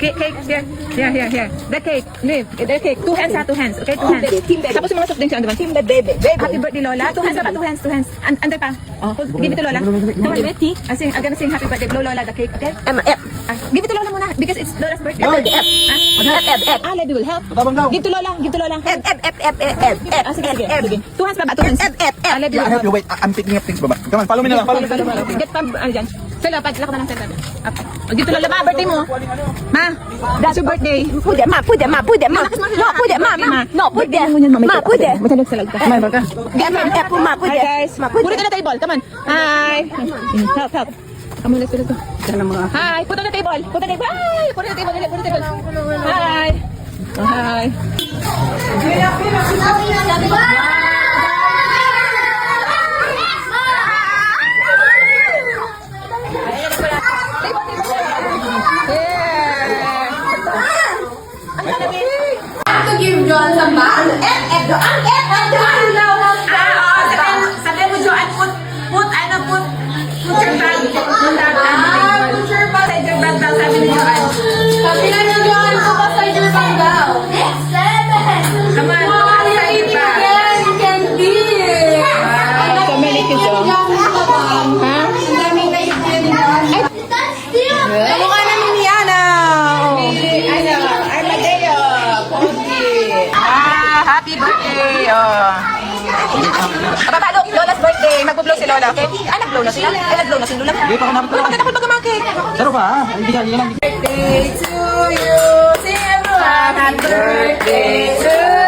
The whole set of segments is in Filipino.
Cake, cake, here, here, here, here. The cake, leave. The cake. Two hands ha, two hands. Okay, two hands. Tapos yung mga soft drinks, ano ba? Team baby, baby. Happy birthday, Lola. Two hands pa, two hands, two hands. And, under pa. Oh, give it to Lola. Come on, Betty. I sing, I'm gonna sing happy birthday, blow Lola the cake, okay? M, F. Ah, give it to Lola muna because it's Lola's birthday. F, F. Ah, F, F. Ah, Lady will help. Give to Lola, give to Lola. F, F, F, F, F, F, F, Ah, sige, sige. F, sige. Two hands pa ba? Two hands. F, F, F. Ah, Lady will help you. Wait, I'm picking up things, baba. Come on, follow me na lang. Follow me. Get pa, ano dyan. Sila, pag lako na lang sila. Up. Oh, give to Lola, ma, birthday mo. Ma, that's your birthday. It, ma, it, ma, it, ma. No, it, ma, ma. No, it. Ma, put it. Matulog sa lag. Smile ka. F, F, F, ma, put Hi guys. Ma, it on the table. Come on. Hi. Help, help. Let's go, let's go. Hi. Put on the table. Put on the table. Hi. Put on the table. Put on the table. Hi. Oh, hi. F, F, Lola, okay? Ah, nag-blow na sila? Ay, nag-blow na si Lola. Hindi pa ako napit Uy, maganda pa mag cake. Taro pa, ha? Hindi ka, hindi ka lang. Birthday to you. Sing everyone. Happy birthday to you.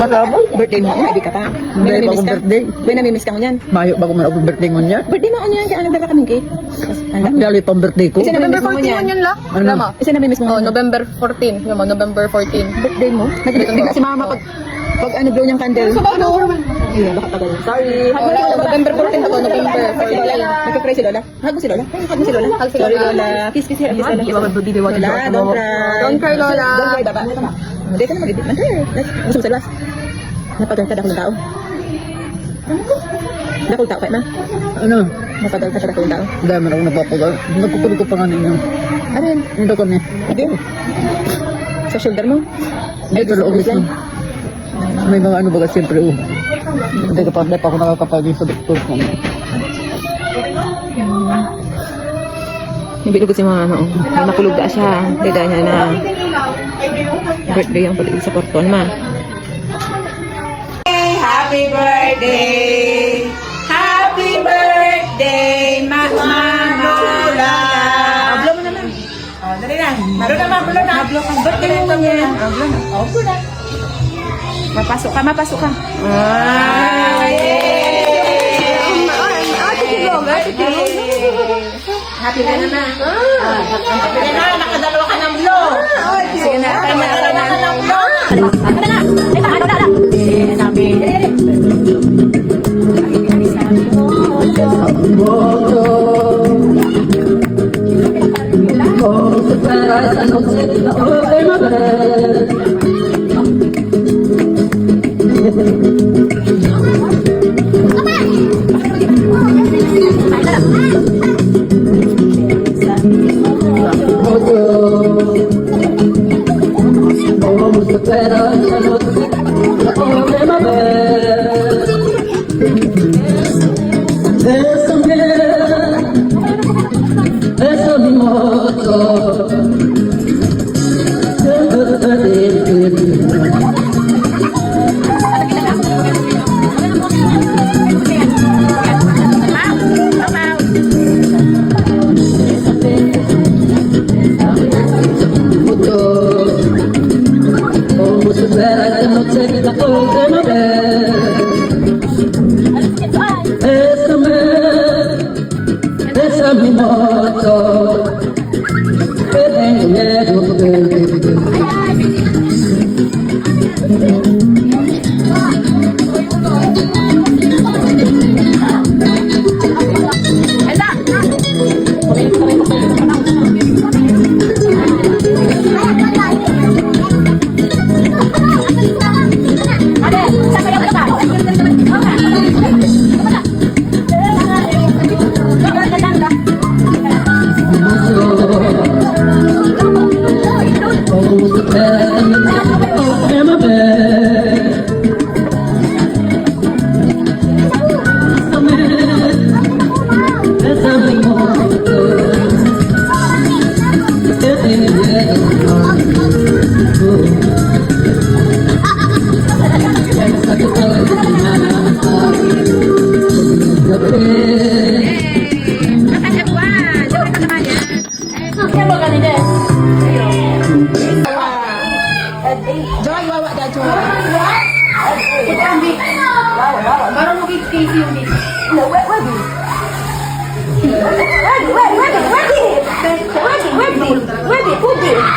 Mo? Birthday mo, hindi ka pa. Hindi May pa namimiss akong ka? birthday. May namimiss ka mo niyan. Mayo ba ko man ako birthday mo niya? Birthday mo, ano yan? Kaya nagdala kaming cake. Alam mo. Dali pang birthday ko. Isa namimiss mo niyan. la? Ano? Lama. Isa namimiss mo Oh, niyan. November 14. Yung mga November 14. Birthday mo? Nagdala si Mama pag pag ano blow niyang candle. Bago. Baka tagal. Sorry. Hug mo Oh, si Lola. November 14 ako, November Si Lola. Nagpa-pray si Lola. Hug mo si Lola. Hug mo si Lola. Hug si Sorry, Lola. Lola. Kiss, kiss here. Kiss Lola. Lola, don't cry. Don't cry, Lola. Don't cry, baba. Hindi ka na mag-edit. Ang cry. Gusto mo sa last. Napagal ka dakong tao. Dakong tao, kaya ma? Ano? Napagal ka sa dakong tao. Dahil man ako napapagal. Nagkukulo ko pa nga ninyo. Ano yun? Ko niya. Hindi. Sa shoulder mo? Ay, pero ulit lang. May mga ano baga siyempre oh. Hindi ka pa, hindi pa ako nakakapagin sa doktor ko. Yung bilog si mama, oh. May makulog da siya. Dada niya na birthday ang pati sa korton, ma. Happy birthday. Happy birthday, Mama Lola. Ablo mo naman. Oh, dali na. Meron na mablo na. Ablo ka. Birthday mo yan. Ablo na. Oh, na. Mapasok ka, mapasok ka. Ay, Happy ka na na. Happy na, nakadalawa Pero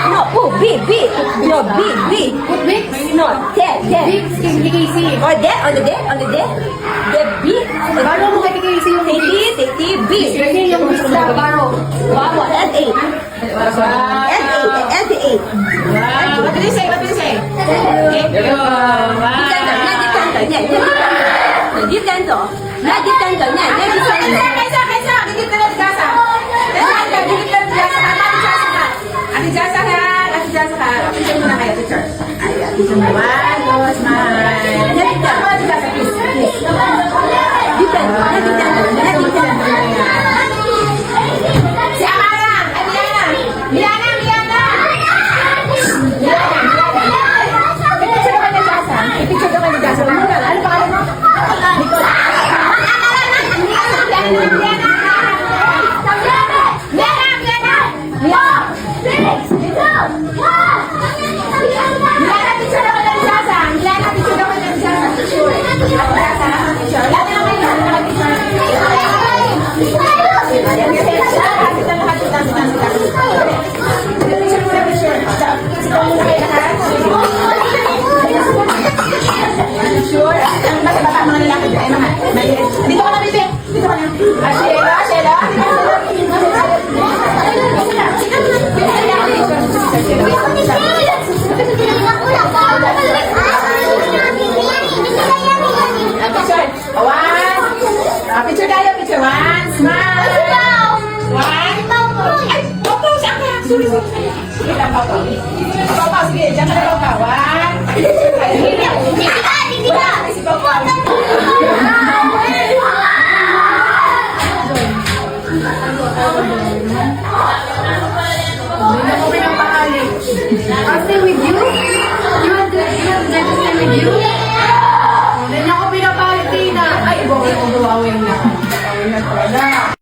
No, who? B, B. No, B, B. Put big? No, there, there. Big, skin, Casey. Or there, on the there, on the there. There, B. Baro mo kay Casey yung big. Titi, B. Kasi yung big na baro. And eight, and eight. Wow. What did you say? What did you say? Thank you. Wow. Dito, na dito, na dito, na dito. Kaisa, kaisa! Jasa ka. Ate Jasa ka. Picture muna kayo, picture. Ayan, picture. One, two, smile. Ah, Picture tayo, picture. One. Smile. One. Papa, saan ka? Sorry, sorry. Sige lang, Papa. Papa, sige. Diyan ka na, Papa. One. Picture tayo. Wala, si Papa. I'll stay with you. You want to, you want to stay with you? overwhelming na. Overwhelming na talaga.